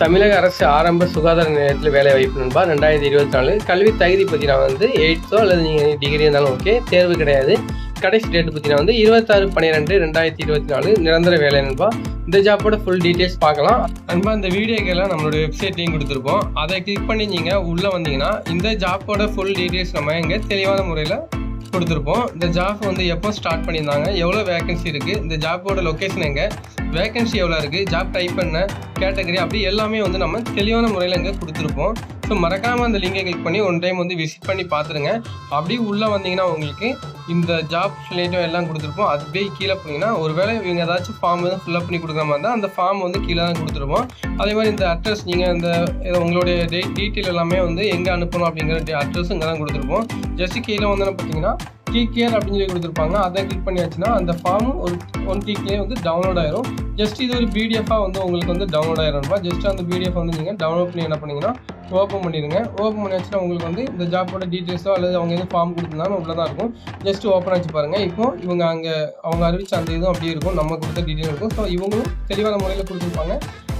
தமிழக அரசு ஆரம்ப சுகாதார நிலையத்தில் வேலை வாய்ப்பு நண்பா. ரெண்டாயிரத்தி இருபத்தி நாலு கல்வி தகுதி பற்றினா வந்து எயித்தோ அல்லது நீங்கள் டிகிரி இருந்தாலும் ஓகே தேர்வு கிடையாது. கடைசி டேட் பார்த்தீங்கன்னா வந்து இருபத்தாறு பன்னிரெண்டு ரெண்டாயிரத்தி இருபத்தி நாலு நிரந்தர வேலை நண்பா. இந்த ஜாப்போட ஃபுல் டீட்டெயில்ஸ் பார்க்கலாம். நண்பா இந்த வீடியோக்கெல்லாம் நம்மளோட வெப்சைட்லையும் கொடுத்துருப்போம். அதை கிளிக் பண்ணி நீங்கள் உள்ளே வந்தீங்கன்னா இந்த ஜாப்போட ஃபுல் டீட்டெயில்ஸ் நம்ம இங்கே தெளிவான முறையில் கொடுத்துருப்போம். இந்த ஜாப் வந்து எப்போ ஸ்டார்ட் பண்ணியிருந்தாங்க எவ்வளோ வேகன்சி இருக்குது இந்த ஜாப்போட லொக்கேஷன் எங்கே வேகன்சி எவ்வளோ இருக்குது ஜாப் டைப் பண்ண கேட்டகரி அப்படி எல்லாமே வந்து நம்ம தெளிவான முறையில் இங்கே கொடுத்துருப்போம். ஸோ மறக்காமல் அந்த லிங்கை கிளிக் பண்ணி ஒன் டைம் வந்து விசிட் பண்ணி பார்த்துருங்க. அப்படி உள்ளே வந்தீங்கன்னா உங்களுக்கு இந்த ஜாப் ரிலேட்டிவ் எல்லாம் கொடுத்துருப்போம். அதுவே கீழே போனீங்கன்னா ஒருவேளை இவங்க ஏதாச்சும் ஃபார்ம் எதுவும் ஃபில்அப் பண்ணி கொடுக்குற மாதிரி இருந்தால் அந்த ஃபார்ம் வந்து கீழே தான் கொடுத்துருப்போம். அதே மாதிரி இந்த அட்ரஸ் நீங்கள் இந்த உங்களுடைய டே டீட்டெயில் எல்லாமே வந்து எங்கே அனுப்பணும் அப்படிங்கிற அட்ரஸ் இங்கே தான் கொடுத்துருப்போம். ஜஸ்ட் கீழே வந்து பார்த்தீங்கன்னா கேர் அப்படின்னு சொல்லி கொடுத்துருப்பாங்க. அதை கிளிக் பண்ணியாச்சுன்னா அந்த ஃபார்ம் ஒரு ஒன் கிளிக்லேயே வந்து டவுன்லோட் ஆயிரும். ஜஸ்ட் இது ஒரு பிடிஎஃபாக வந்து உங்களுக்கு வந்து டவுன்லோட் ஆயிரும்ப்பா ஜஸ்ட் அந்த பிடிஎஃப் வந்து நீங்கள் டவுன்லோட் பண்ணி என்ன பண்ணீங்கன்னா ஓப்பன் பண்ணிடுங்க. ஓப்பன் பண்ணியாச்சுன்னா உங்களுக்கு வந்து இந்த ஜாப்போட டீட்டெயில்ஸோ அல்லது அவங்க எதுவும் ஃபார்ம் கொடுத்துருந்தாலும் உள்ள தான் இருக்கும். ஜஸ்ட் ஓப்பன் ஆச்சு பாருங்கள் இப்போ இவங்க அங்கே அவங்க அறிவிச்ச அந்த இதுவும் அப்படியே இருக்கும். நம்ம கொடுத்த டீட்டெயில் இருக்கும். ஸோ இவங்களும் தெளிவான முறையில் கொடுத்துருப்பாங்க.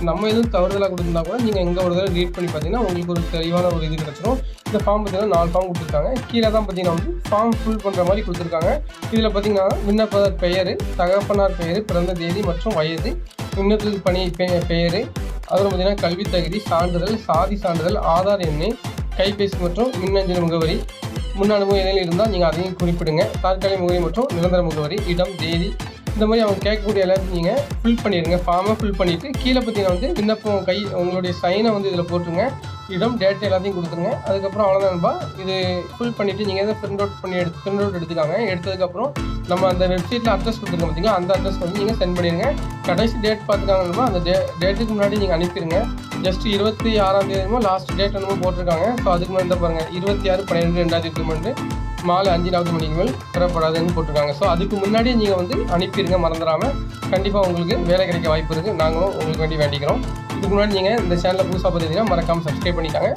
நம்ம எதுவும் தவறுதலாக கொடுத்துருந்தா கூட நீங்கள் எங்கே ஒரு தடவை ரீட் பண்ணி பார்த்தீங்கன்னா உங்களுக்கு ஒரு தெளிவான ஒரு இது கிடச்சிரும். இந்த ஃபார்ம் பார்த்தீங்கன்னா நாலு ஃபார்ம் கொடுத்துருக்காங்க. கீழே தான் பார்த்தீங்கன்னா வந்து ஃபார்ம் ஃபில் பண்ணுற மாதிரி கொடுத்துருக்காங்க. இதில் பார்த்தீங்கன்னா விண்ணப்பதார் பெயர் தகப்பனார் பெயர் பிறந்த தேதி மற்றும் வயது விண்ணப்பத்தில் பணி பெயர் அப்புறம் பார்த்தீங்கன்னா கல்வித் தகுதி சான்றிதழ் சாதி சான்றிதழ் ஆதார் எண்ணு கைபேசி மற்றும் மின்னஞ்சல் முகவரி. முன் அனுபவம் எதில் இருந்தால் நீங்கள் அதையும் குறிப்பிடுங்க. தற்காலிக முகவரி மற்றும் நிரந்தர முகவரி இடம் தேதி இந்த மாதிரி அவங்க கேட்கக்கூடிய எல்லாத்தையும் நீங்கள் ஃபில் பண்ணிடுங்க. ஃபார்மை ஃபில் பண்ணிவிட்டு கீழே பார்த்தீங்கன்னா வந்து விண்ணப்பம் கை உங்களுடைய சைனை வந்து இதில் போட்டுருங்க. இடம் டேட்டா எல்லாத்தையும் கொடுத்துருங்க. அதுக்கப்புறம் அவ்வளோதான்பா இது ஃபில் பண்ணிவிட்டு நீங்கள் எதாவது பிரிண்ட் அவுட் பண்ணி எடுத்து பிரிண்ட் அவுட் எடுத்துக்காங்க. எடுத்ததுக்கப்புறம் நம்ம அந்த வெப்சைட்டில் அட்ரஸ் கொடுத்துருங்க பார்த்தீங்கன்னா அந்த அட்ரஸ் வந்து நீங்கள் சென்ட் பண்ணிடுங்க. கடைசி டேட் பார்த்துக்காங்கன்னா அந்த டே டேட்டுக்கு முன்னாடி நீங்கள் அனுப்பிடுங்க. ஜஸ்ட் இருபத்தி ஆறாம் தேதி லாஸ்ட் டேட் என்னமோ போட்டிருக்காங்க. ஸோ அதுக்கு மேலே தான் பாருங்கள் இருபத்தி ஆறு பன்னிரெண்டு ரெண்டாயிரத்தி இருபத்தி மாலை அஞ்சு நாற்பது மணிக்கு மேல் பெறப்படாதுன்னு போட்டிருக்காங்க. ஸோ அதுக்கு முன்னாடியே நீங்கள் வந்து அனுப்பிடுங்க மறந்துடாமல் கண்டிப்பாக உங்களுக்கு வேலை கிடைக்க வாய்ப்பு இருக்குது நாங்களும் உங்களுக்கு வேண்டி வேண்டிக்கிறோம். இதுக்கு முன்னாடி நீங்கள் இந்த சேனலில் புதுசாக பார்த்தீங்கன்னா மறக்காமல் சப்ஸ்கிரைப் பண்ணிட்டாங்க